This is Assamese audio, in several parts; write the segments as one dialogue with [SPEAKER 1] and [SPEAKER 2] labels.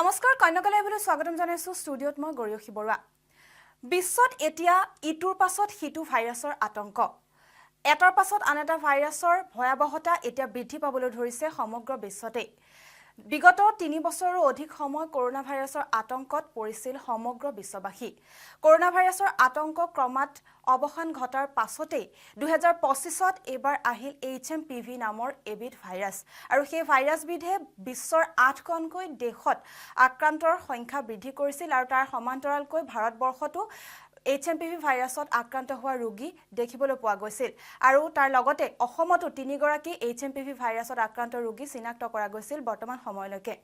[SPEAKER 1] নমস্কাৰ কন্যাকলাইবলৈ স্বাগতম জনাইছোঁ ষ্টুডিঅ'ত মই গৰিয়সী বৰুৱা। বিশ্বত এতিয়া ইটোৰ পাছত সিটো ভাইৰাছৰ আতংক। এটাৰ পাছত আন এটা ভাইৰাছৰ ভয়াৱহতা এতিয়া বৃদ্ধি পাবলৈ ধৰিছে সমগ্ৰ বিশ্বতেই। বিগত তিনি বছৰৰো অধিক সময় কৰোণা ভাইৰাছৰ আতংকত পৰিছিল সমগ্ৰ বিশ্ববাসী। কৰোণা ভাইৰাছৰ আতংক ক্ৰমাৎ অৱসান ঘটাৰ পাছতেই দুহেজাৰ পঁচিছত এইবাৰ আহিল এইচ এম পি ভি নামৰ এবিধ ভাইৰাছ আৰু সেই ভাইৰাছবিধে বিশ্বৰ আঠখনকৈ দেশত আক্ৰান্তৰ সংখ্যা বৃদ্ধি কৰিছিল আৰু তাৰ সমান্তৰালকৈ ভাৰতবৰ্ষতো এইচ এম পি ভি ভাইৰাছত আক্ৰান্ত হোৱা ৰোগী দেখিবলৈ পোৱা গৈছিল। আৰু তাৰ লগতে অসমতো তিনিগৰাকী এইচ এম পি ভি ভাইৰাছত আক্ৰান্ত ৰোগী চিনাক্ত কৰা গৈছিল বৰ্তমান সময়লৈকে।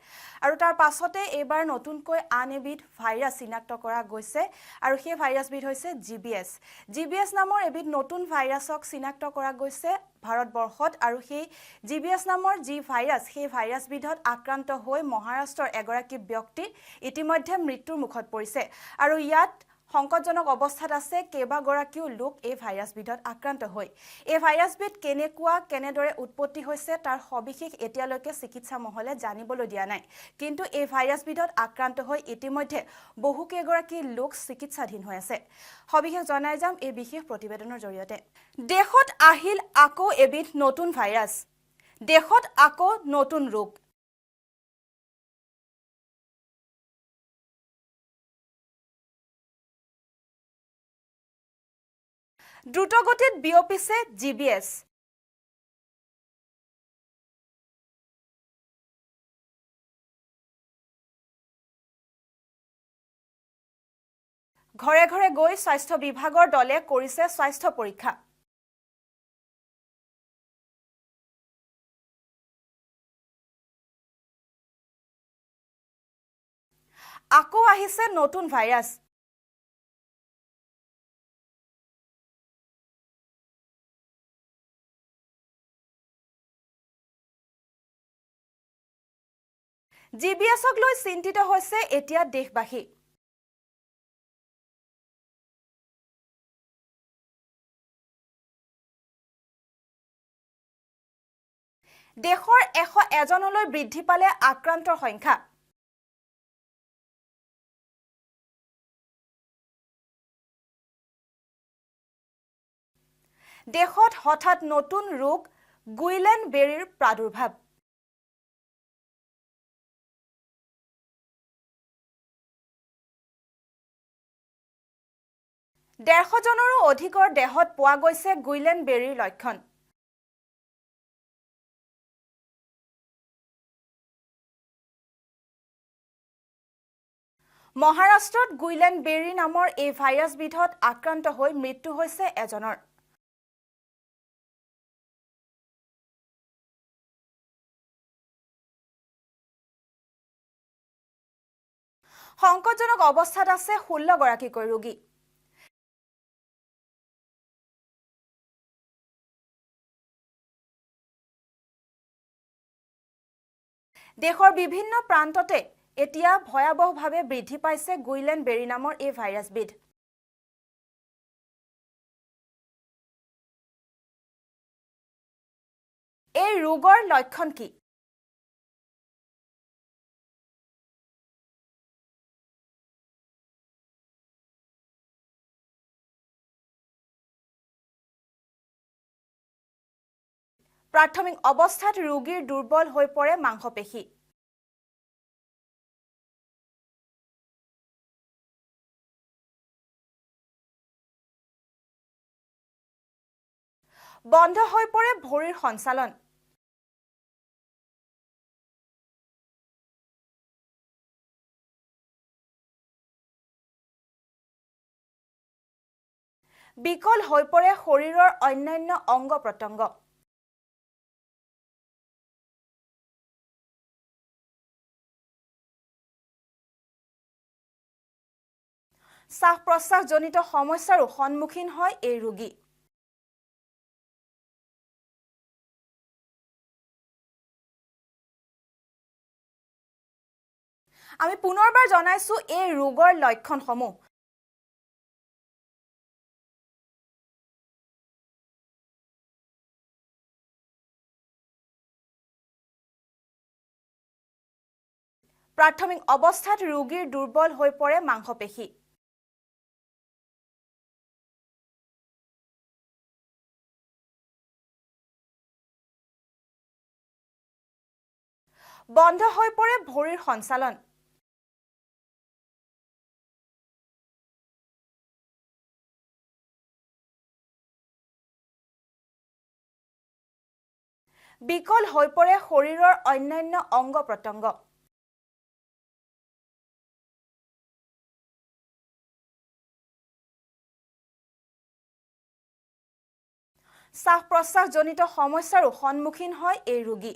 [SPEAKER 1] আৰু তাৰ পাছতে এইবাৰ নতুনকৈ আন এবিধ ভাইৰাছ চিনাক্ত কৰা গৈছে আৰু সেই ভাইৰাছবিধ হৈছে G B S G B S নামৰ এবিধ নতুন ভাইৰাছক চিনাক্ত কৰা গৈছে ভাৰতবৰ্ষত আৰু সেই জি বি এছ নামৰ যি ভাইৰাছ সেই ভাইৰাছবিধত আক্ৰান্ত হৈ মহাৰাষ্ট্ৰৰ এগৰাকী ব্যক্তি ইতিমধ্যে মৃত্যুৰ মুখত পৰিছে। আৰু ইয়াত সংকটজনক অৱস্থাত আছে কেইবাগৰাকীও লোক এই ভাইৰাছবিধত আক্ৰান্ত হৈ। এই ভাইৰাছবিধ কেনেকুৱা কেনেদৰে উৎপত্তি হৈছে তাৰ সবিশেষ এতিয়ালৈকে চিকিৎসা মহলে জানিবলৈ দিয়া নাই। কিন্তু এই ভাইৰাছবিধত আক্ৰান্ত হৈ ইতিমধ্যে বহুকেইগৰাকী লোক চিকিৎসাধীন হৈ আছে। সবিশেষ জনাই যাম এই বিশেষ প্ৰতিবেদনৰ জৰিয়তে। দেশত আহিল আকৌ এবিধ নতুন ভাইৰাছ। দেশত আকৌ নতুন ৰোগ। দ্ৰুতগতিত বিয়পিছে জি বি এছ ঘৰে ঘৰে গৈ স্বাস্থ্য বিভাগৰ দলে কৰিছে স্বাস্থ্য পৰীক্ষা। আকৌ আহিছে নতুন ভাইৰাছ। জি বি এছক লৈ চিন্তিত হৈছে এতিয়া দেশবাসী। দেশৰ এশ এজনলৈ বৃদ্ধি পালে আক্ৰান্তৰ সংখ্যা। দেশত হঠাৎ নতুন ৰোগ গুইলেন বেৰীৰ প্ৰাদুৰ্ভাৱ। ডেৰশজনৰো অধিকৰ দেহত পোৱা গৈছে গুইলেন বেৰীৰ লক্ষণ। মহাৰাষ্ট্ৰত গুইলেন বেৰী নামৰ এই ভাইৰাছবিধত আক্ৰান্ত হৈ মৃত্যু হৈছে এজনৰ। সংকটজনক অৱস্থাত আছে ষোল্লগৰাকীকৈ ৰোগী। দেশৰ বিভিন্ন প্ৰান্ততে এতিয়া ভয়াৱহভাৱে বৃদ্ধি পাইছে গুইলেন বেৰী নামৰ এই ভাইৰাছবিধ। এই ৰোগৰ লক্ষণ কি? প্ৰাথমিক অৱস্থাত ৰোগীৰ দুৰ্বল হৈ পৰে মাংসপেশী। বন্ধ হৈ পৰে ভৰিৰ সঞ্চালন। বিকল হৈ পৰে শৰীৰৰ অন্যান্য অংগ প্ৰত্যংগ শ্বাস প্ৰশ্বাসজনিত সমস্যাৰো সন্মুখীন হয় এই ৰোগী। আমি পুনৰবাৰ জনাইছো এই ৰোগৰ লক্ষণসমূহ। প্ৰাথমিক অৱস্থাত ৰোগীৰ দুৰ্বল হৈ পৰে মাংসপেশী। বন্ধ হৈ পৰে ভৰিৰ সঞ্চালন। বিকল হৈ পৰে শৰীৰৰ অন্যান্য অংগ প্ৰত্যংগ। শ্বাস প্ৰশ্বাসজনিত সমস্যাৰো সন্মুখীন হয় এই ৰোগী।